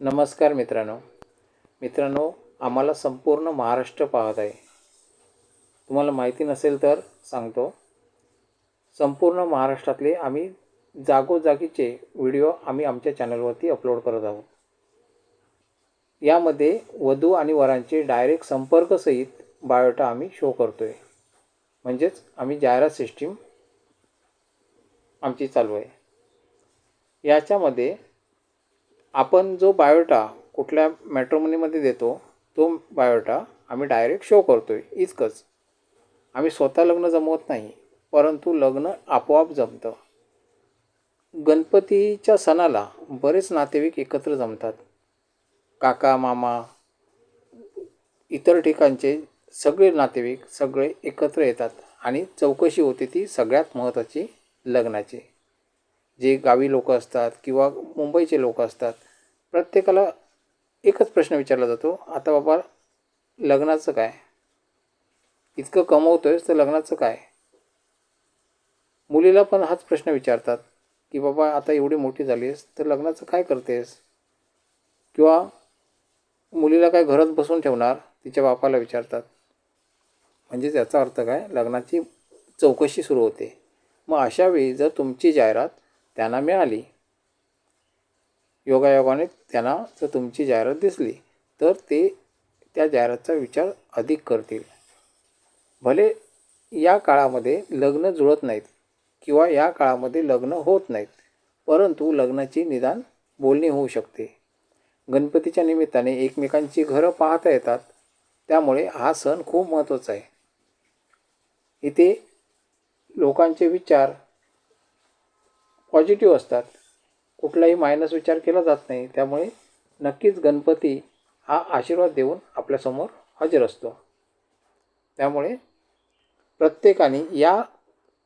नमस्कार मित्रांनो. मित्रांनो आम्हाला संपूर्ण महाराष्ट्र पाहत आहे. तुम्हाला माहिती नसेल तर सांगतो. संपूर्ण महाराष्ट्रातले आम्ही जागोजागीचे व्हिडिओ आम्ही आमच्या चॅनलवरती अपलोड करत आहोत. यामध्ये वधू आणि वरांचे डायरेक्ट संपर्कसहित बायोटा आम्ही शो करतो आहे म्हणजेच आम्ही जाहिरात सिस्टीम आमची चालू आहे. याच्यामध्ये आपण जो बायोटा कुठल्या मॅट्रोमनीमध्ये देतो तो बायोटा आम्ही डायरेक्ट शो करतो आहे इतकंच. आम्ही स्वतः लग्न जमवत नाही परंतु लग्न आपोआप जमतं. गणपतीच्या सणाला बरेच नातेवाईक एकत्र जमतात. काका मामा इतर ठिकाणचे सगळे नातेवाईक सगळे एकत्र येतात आणि चौकशी होते ती सगळ्यात महत्त्वाची लग्नाची. जे गावी लोक असतात किंवा मुंबईचे लोक असतात प्रत्येकाला एकच प्रश्न विचारला जातो आता बाबा लग्नाचं काय? इतकं कमवतो आहेस तर लग्नाचं काय? मुलीला पण हाच प्रश्न विचारतात की बाबा आता एवढी मोठी झाली आहेस तर लग्नाचं काय करतेस? किंवा मुलीला काय घरात बसून ठेवणार? तिच्या बापाला विचारतात. म्हणजे त्याचा अर्थ काय? लग्नाची चौकशी सुरू होते. मग अशावेळी जर तुमची जाहिरात त्यांना मिळाली. योगायोगाने त्यांना जर तुमची जाहिरात दिसली तर ते त्या जाहिरातचा विचार अधिक करतील. भले या काळामध्ये लग्न जुळत नाहीत किंवा या काळामध्ये लग्न होत नाहीत परंतु लग्नाची निदान बोलणी होऊ शकते. गणपतीच्या निमित्ताने एकमेकांची घरं पाहता येतात त्यामुळे हा सण खूप महत्त्वाचा आहे. इथे लोकांचे विचार पॉझिटिव्ह असतात. कुठलाही मायनस विचार केला जात नाही. त्यामुळे नक्कीच गणपती हा आशीर्वाद देऊन आपल्यासमोर हजर असतो. त्यामुळे प्रत्येकाने या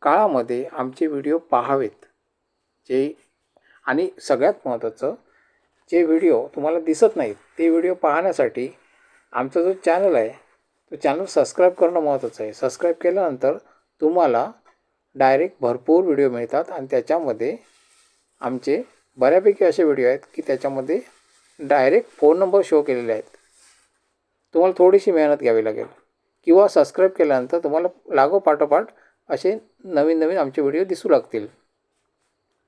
काळामध्ये आमचे व्हिडिओ पाहावेत. जे आणि सगळ्यात महत्त्वाचं जे व्हिडिओ तुम्हाला दिसत नाहीत ते व्हिडिओ पाहण्यासाठी आमचा जो चॅनल आहे तो चॅनल सबस्क्राईब करणं महत्त्वाचं आहे. सबस्क्राईब केल्यानंतर तुम्हाला डायरेक्ट भरपूर व्हिडिओ मिळतात आणि त्याच्यामध्ये आमचे बऱ्यापैकी असे व्हिडिओ आहेत की त्याच्यामध्ये डायरेक्ट फोन नंबर शो केलेले आहेत. तुम्हाला थोडीशी मेहनत घ्यावी लागेल. किंवा सबस्क्राईब केल्यानंतर तुम्हाला लागोपाठोपाठ असे नवीन नवीन आमचे व्हिडिओ दिसू लागतील.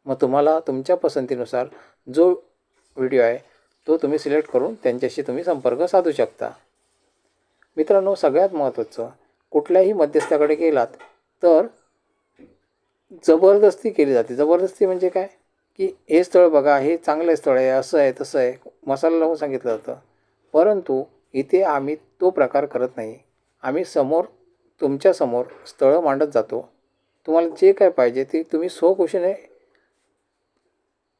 मग तुम्हाला तुमच्या पसंतीनुसार जो व्हिडिओ आहे तो तुम्ही सिलेक्ट करून त्यांच्याशी तुम्ही संपर्क साधू शकता. मित्रांनो सगळ्यात महत्त्वाचं कुठल्याही मध्यस्थाकडे गेलात तर जबरदस्ती केली जाते. जबरदस्ती म्हणजे काय? की हे स्थळ बघा हे चांगलं स्थळ आहे असं आहे तसं आहे. मसाला लावून सांगितलं जातं. परंतु इथे आम्ही तो प्रकार करत नाही. आम्ही समोर तुमच्यासमोर स्थळं मांडत जातो. तुम्हाला जे काय पाहिजे ते तुम्ही स्वखुशीने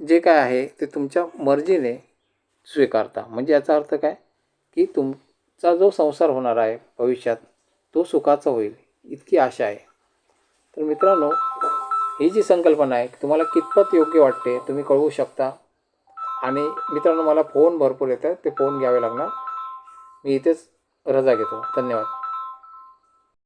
जे काय आहे ते तुमच्या मर्जीने स्वीकारता. म्हणजे याचा अर्थ काय? की तुमचा जो संसार होणार आहे भविष्यात तो सुखाचा होईल. इतकी आशा आहे. तर मित्रांनो ही जी संकल्पना आहे तुम्हाला कितपत योग्य वाटते तुम्ही कळवू शकता. आणि मित्रांनो मला फोन भरपूर येतात ते फोन घ्यावे लागणार. मी इथेच रजा घेतो. धन्यवाद.